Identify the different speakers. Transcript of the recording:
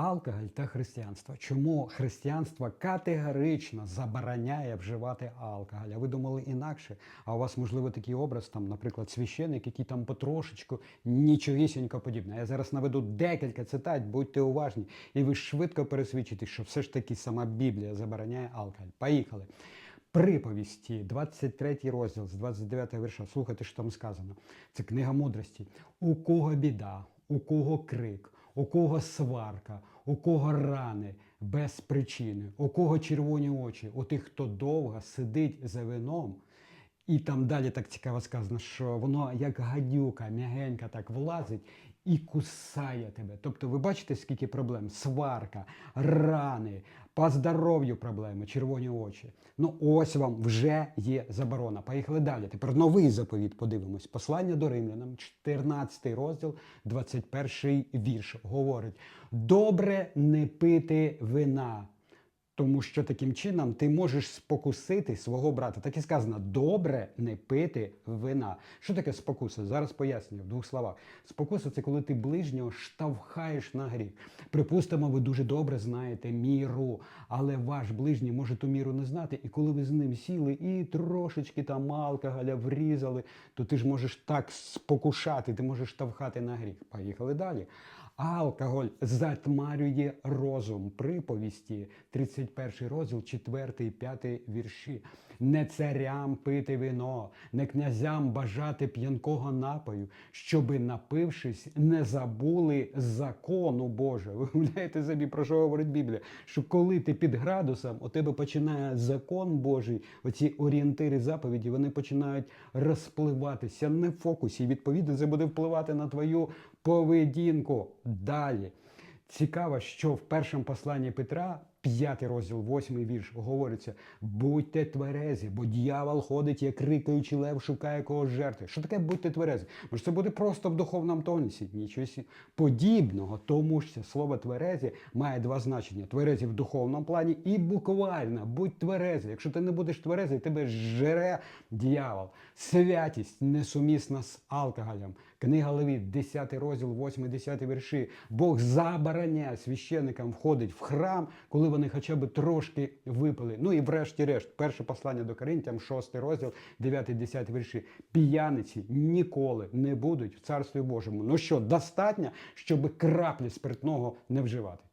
Speaker 1: Алкоголь та християнство. Чому християнство категорично забороняє вживати алкоголь? А ви думали інакше? А у вас, можливо, такий образ, там, наприклад, священик, який там потрошечку нічогісінько подібне. Я зараз наведу декілька цитат, будьте уважні, і ви швидко пересвідчите, що все ж таки сама Біблія забороняє алкоголь. Поїхали. Приповісті, 23 розділ з 29 вірша. Слухайте, що там сказано. Це книга мудрості. У кого біда, у кого крик, у кого сварка, у кого рани без причини, у кого червоні очі, у тих, хто довго сидить за вином. І там далі так цікаво сказано, що воно як гадюка, м'ягенька так влазить і кусає тебе. Тобто, ви бачите, скільки проблем? Сварка, рани, по здоров'ю проблеми, червоні очі. Ну ось вам вже є заборона. Поїхали далі. Тепер новий заповіт подивимось. Послання до римлянам, 14 розділ, 21 вірш. Говорить: добре не пити вина. Тому що таким чином ти можеш спокусити свого брата. Так і сказано, добре не пити вина. Що таке спокуса? Зараз пояснюю в двох словах. Спокуса це коли ти ближнього штовхаєш на гріх. Припустимо, ви дуже добре знаєте міру, але ваш ближній може ту міру не знати. І коли ви з ним сіли і трошечки там алкоголя врізали, то ти ж можеш так спокушати, ти можеш штовхати на гріх. Поїхали далі. Алкоголь затмарює розум. Приповісті, 31 розділ, 4 і 5 вірші. Не царям пити вино, не князям бажати п'янкого напою, щоби, напившись, не забули закону Божого. Ви уявляєте собі, про що говорить Біблія? Що коли ти під градусом, у тебе починає закон Божий, оці орієнтири заповіді, вони починають розпливатися не в фокусі. Відповідно це буде впливати на твою поведінку. Далі. Цікаво, що в першому посланні Петра, 5 розділ, 8 вірш, говориться: будьте тверезі, бо дьявол ходить, як рикаючий лев, шукає когось жертви. Що таке будьте тверезі? Може, це буде просто в духовному тонусі, нічого подібного, тому що слово тверезі має два значення: тверезі в духовному плані і буквально будь тверезий. Якщо ти не будеш тверезий, тебе жере дьявол. Святість несумісна з алкоголем. Книга Левіт, 10 розділ, 8-10 вірші. Бог забороняє священникам входить в храм, коли вони хоча б трошки випили. Ну і врешті-решт, перше послання до Коринтям, 6 розділ, 9-10 вірші. П'яниці ніколи не будуть в Царстві Божому. Ну що, достатньо, щоб краплі спиртного не вживати.